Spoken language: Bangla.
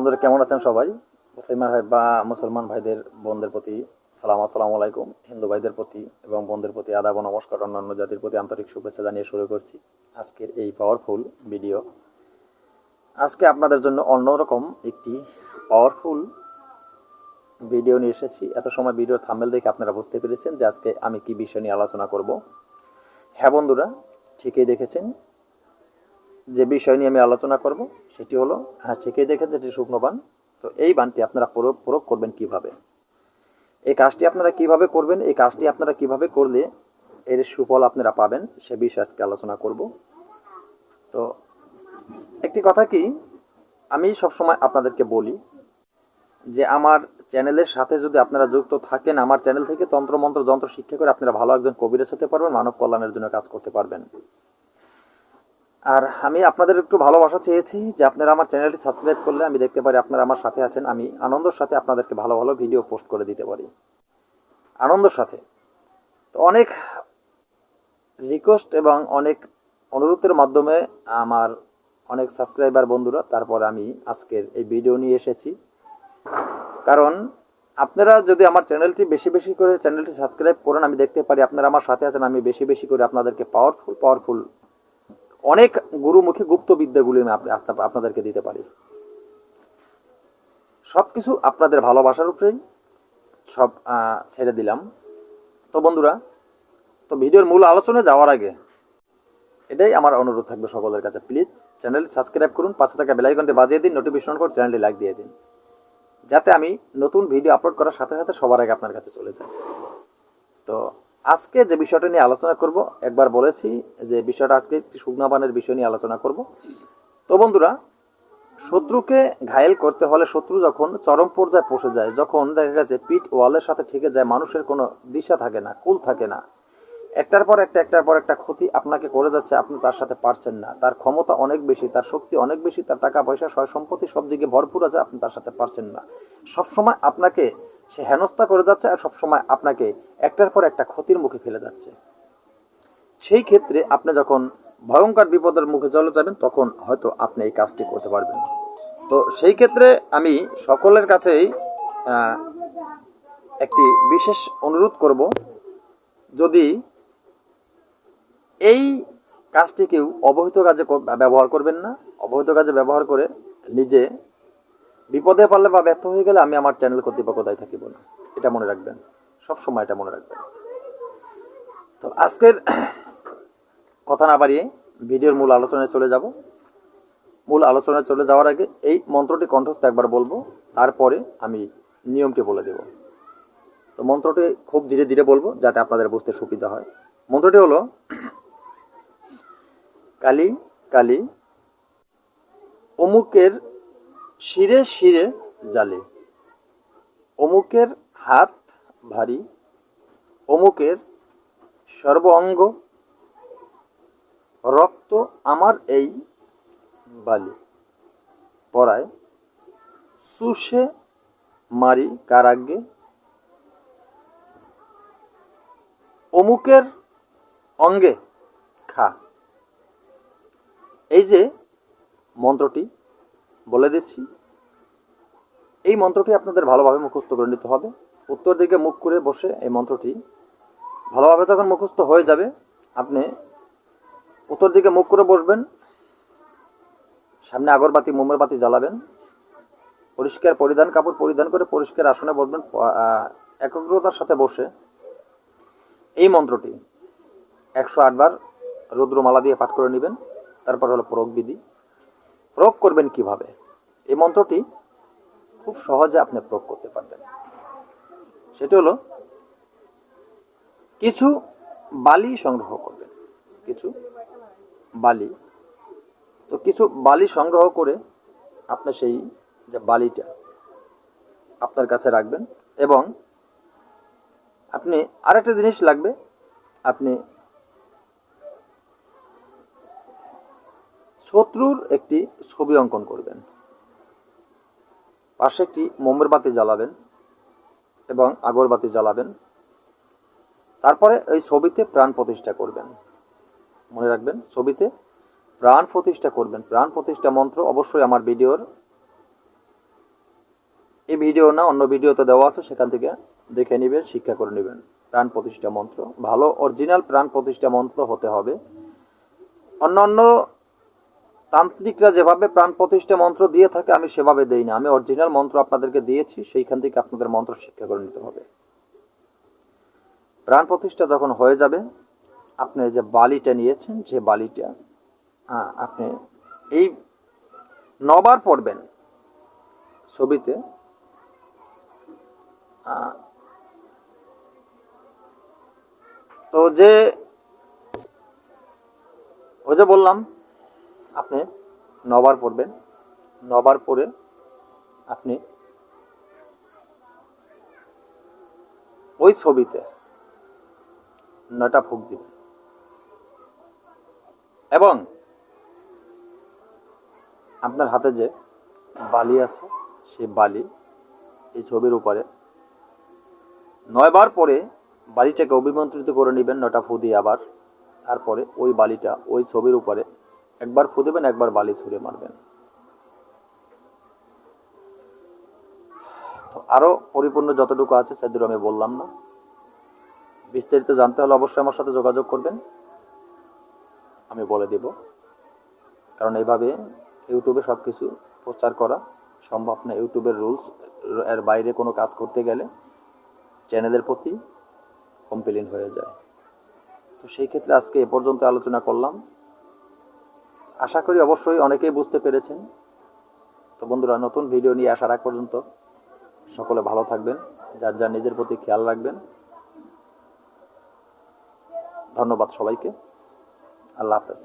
বন্ধুরা, কেমন আছেন সবাই? মুসলিম ভাই বা মুসলমান ভাইদের, বোনদের প্রতি সালাম, আসসালামু আলাইকুম। হিন্দু ভাইদের প্রতি এবং বোনদের প্রতি আদাব নমস্কার, অন্যান্য জাতির প্রতি আন্তরিক শুভেচ্ছা জানিয়ে শুরু করছি আজকের এই পাওয়ারফুল ভিডিও আজকে আপনাদের জন্য অন্যরকম একটি পাওয়ারফুল ভিডিও নিয়ে এসেছি। এত সময় ভিডিওর থাম্বেল দেখে আপনারা বুঝতে পেরেছেন যে আজকে আমি কি বিষয় নিয়ে আলোচনা করব। হ্যাঁ বন্ধুরা, ঠিকই দেখেছেন যে বিষয় নিয়ে আমি আলোচনা করব, সেটি হলো হ্যাঁ ঠিকই দেখেন যেটি শুকনো বান। তো এই বানটি আপনারা প্রয়োগ প্রয়োগ করবেন কীভাবে? এই কাজটি আপনারা কীভাবে করবেন? এই কাজটি আপনারা কীভাবে করলে এর সুফল আপনারা পাবেন? সে বিষয়ে আজকে আলোচনা করব। তো একটি কথা কি, আমি সবসময় আপনাদেরকে বলি যে আমার চ্যানেলের সাথে যদি আপনারা যুক্ত থাকেন, আমার চ্যানেল থেকে তন্ত্রমন্ত্র, যন্ত্র শিক্ষা করে আপনারা ভালো একজন কবিরাজ হতে পারবেন, মানব কল্যাণের জন্য কাজ করতে পারবেন। আর আমি আপনাদের একটু ভালোবাসা চেয়েছি যে আপনারা আমার চ্যানেলটি সাবস্ক্রাইব করলে আমি দেখতে পারি আপনারা আমার সাথে আছেন। আমি আনন্দের সাথে আপনাদেরকে ভালো ভালো ভিডিও পোস্ট করে দিতে পারি। আনন্দের সাথে। তো অনেক রিকোয়েস্ট এবং অনেক অনুরোধের মাধ্যমে আমার অনেক সাবস্ক্রাইবার বন্ধুরা, তারপর আমি আজকের এই ভিডিও নিয়ে এসেছি। কারণ আপনারা যদি আমার চ্যানেলটি বেশি বেশি করে চ্যানেলটি সাবস্ক্রাইব করেন, আমি দেখতে পারি আপনারা আমার সাথে আছেন, আমি বেশি বেশি করে আপনাদেরকে পাওয়ারফুল পাওয়ারফুল অনেক গুরুমুখী গুপ্ত বিদ্যাগুলি আমি আপ- আপ- আপনাদেরকে দিতে পারি। সব কিছু আপনাদের ভালোবাসার উপরেই সব ছেড়ে দিলাম। তো বন্ধুরা, তো ভিডিওর মূল আলোচনায় যাওয়ার আগে এটাই আমার অনুরোধ থাকবে সকলের কাছে। প্লিজ চ্যানেলটি সাবস্ক্রাইব করুন, পাশে থাকা বেলাইকনটি বাজিয়ে দিন নোটিফিকেশন করে চ্যানেলটি লাইক দিয়ে দিন। যাতে আমি নতুন ভিডিও আপলোড করার সাথে সাথে সবার আগে আপনার কাছে চলে যায় তো আজকে যে বিষয়টা নিয়ে আলোচনা করব, একবার বলেছি যে বিষয়টা আজকে একটি শুকনাবানের বিষয় নিয়ে আলোচনা করব। তো বন্ধুরা, শত্রুকে ঘায়েল করতে হলে শত্রু যখন চরম পর্যায়ে পৌঁছে যায়, যখন দেখা গেছে পিঠ ওয়ালের সাথে ঠেকে যায়, মানুষের কোনো দিশা থাকে না, কুল থাকে না। একটার পর একটা, একটার পর একটা ক্ষতি আপনাকে করে যাচ্ছে, আপনি তার সাথে পারছেন না। তার ক্ষমতা অনেক বেশি, তার শক্তি অনেক বেশি, তার টাকা পয়সা সয় সম্পত্তি সব দিকে ভরপুর আছে, আপনি তার সাথে পারছেন না। সবসময় আপনাকে সে হেনস্থা করে যাচ্ছে আর সবসময় আপনাকে একটার পর একটা ক্ষতির মুখে ফেলে যাচ্ছে। সেই ক্ষেত্রে আপনি যখন ভয়ঙ্কর বিপদের মুখে চলে যাবেন, তখন হয়তো আপনি এই কাজটি করতে পারবেন। তো সেই ক্ষেত্রে আমি সকলের কাছেই একটি বিশেষ অনুরোধ করব, যদি এই কাজটি কেউ অবহিত কাজে ব্যবহার করবেন না, অবহিত কাজে ব্যবহার করে নিজে বিপদে পারলে বা ব্যর্থ হয়ে গেলে আমি আমার চ্যানেল কর্তৃপক্ষ দায়ী থাকিব না। এটা মনে রাখবেন। সব সময় এটা মনে রাখবেন। তো আজকের কথা না বাড়িয়ে ভিডিওর মূল আলোচনায় চলে যাব। মূল আলোচনায় চলে যাওয়ার আগে এই মন্ত্রটি কণ্ঠস্থ একবার বলব। তারপরে আমি নিয়মটি বলে দেব। তো মন্ত্রটি খুব ধীরে ধীরে বলব যাতে আপনাদের বুঝতে সুবিধা হয়। মন্ত্রটি হলো, কালি কালি, অমুকের শিরে শিরে জালে। অমুকের হাত ভারী, অমুকের সর্ব অঙ্গ। রক্ত আমার এই বালি। পরায় সুষে মারি কারাগ্যে অমুকের অঙ্গে খা। এই যে মন্ত্রটি বলে দিচ্ছি। এই মন্ত্রটি আপনাদের ভালোভাবে মুখস্থ করে নিতে হবে। উত্তর দিকে মুখ করে বসে এই মন্ত্রটি ভালোভাবে যখন মুখস্থ হয়ে যাবে, আপনি উত্তর দিকে মুখ করে বসবেন, সামনে আগরবাতি মোমের বাতি জ্বালাবেন, পরিষ্কার পরিধান, কাপড় পরিধান করে পরিষ্কার আসনে বসবেন একাগ্রতার সাথে বসে এই মন্ত্রটি একশো আটবার রুদ্রমালা দিয়ে পাঠ করে নেবেন। তারপর হলো প্রয়োগ বিধি প্রয়োগ করবেন কীভাবে? এই মন্ত্রটি খুব সহজে আপনি প্রয়োগ করতে পারবেন। সেটি হলো, কিছু বালি সংগ্রহ করবেন। কিছু বালি। তো কিছু বালি সংগ্রহ করে আপনি সেই যে বালিটা আপনার কাছে রাখবেন এবং আপনি আরেকটা জিনিস লাগবে, আপনি শত্রুর একটি ছবি অঙ্কন করবেন। পাশে একটি মোমের বাতি জ্বালাবেন এবং আগরবাতি জ্বালাবেন। তারপরে এই ছবিতে প্রাণ প্রতিষ্ঠা করবেন। মনে রাখবেন, ছবিতে প্রাণ প্রতিষ্ঠা করবেন। প্রাণ প্রতিষ্ঠা মন্ত্র অবশ্যই আমার ভিডিওর, এই ভিডিও না অন্য ভিডিওতে দেওয়া আছে, সেখান থেকে দেখে নেবেন, শিক্ষা করে নেবেন। প্রাণ প্রতিষ্ঠা মন্ত্র, ভালো অরিজিনাল প্রাণ প্রতিষ্ঠা মন্ত্র হতে হবে। অন্য অন্য তান্ত্রিকরা যেভাবে প্রাণ প্রতিষ্ঠা মন্ত্র দিয়ে থাকে, আমি সেভাবে দেই না। আমি অরিজিনাল মন্ত্র আপনাদেরকে দিয়েছি, সেইখান থেকে আপনাদের মন্ত্র শিক্ষা করে নিতে হবে। প্রাণ প্রতিষ্ঠা যখন হয়ে যাবে, আপনি যে বালিটা নিয়েছেন, যে বালিটা আপনি এই নবার পড়বেন ছবিতে তো যে, ওই যে বললাম আপনি নবার পড়বেন। নবার পরে আপনি ওই ছবিতে নটা ফুক দিবেন। এবং আপনার হাতে যে বালি আছে, সেই বালি এই ছবির উপরে নয়বার পরে বালিটাকে অভিমন্ত্রিত করে নেবেন নটা ফু দিয়ে আবার। তারপরে ওই বালিটা ওই ছবির উপরে একবার ফু দেবেন, একবার বালি ছুঁড়ে মারবেন। তো আরও পরিপূর্ণ যতটুকু আছে সেদুর আমি বললাম না। বিস্তারিত জানতে হলে অবশ্যই আমার সাথে যোগাযোগ করবেন। আমি বলে দেব। কারণ এইভাবে ইউটিউবে সব কিছু প্রচার করা সম্ভব না। ইউটিউবের রুলস, এর বাইরে কোনো কাজ করতে গেলে চ্যানেলের প্রতি কমপ্লেন হয়ে যায়। তো সেই ক্ষেত্রে আজকে এ পর্যন্ত আলোচনা করলাম। আশা করি অবশ্যই অনেকেই বুঝতে পেরেছেন। তো বন্ধুরা, নতুন ভিডিও নিয়ে আসার আগ পর্যন্ত সকলে ভালো থাকবেন, যার যার নিজের প্রতি খেয়াল রাখবেন। ধন্যবাদ সবাইকে। আল্লাহ হাফেজ।